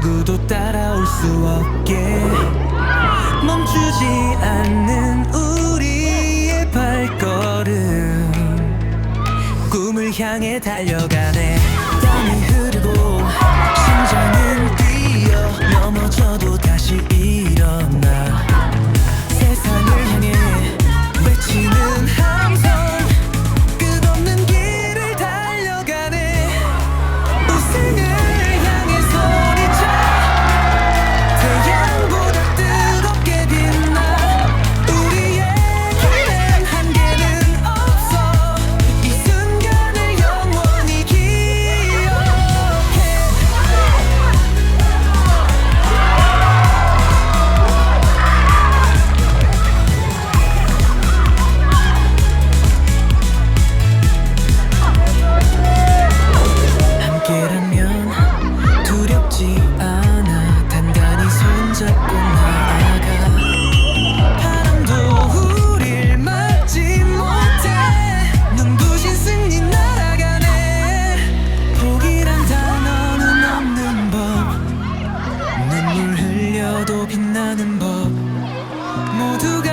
누구도 따라올 수 없게. 멈추지 않는 우리의 발걸음. 꿈을 향해 달려가네. 땀이 흐르고 않아. 단단히 손잡고 나아가. 바람도 우릴 막지 못해. 눈부신 승리 날아가네. 포기란 단어는 없는 법. 눈물 흘려도 빛나는 법. 모두가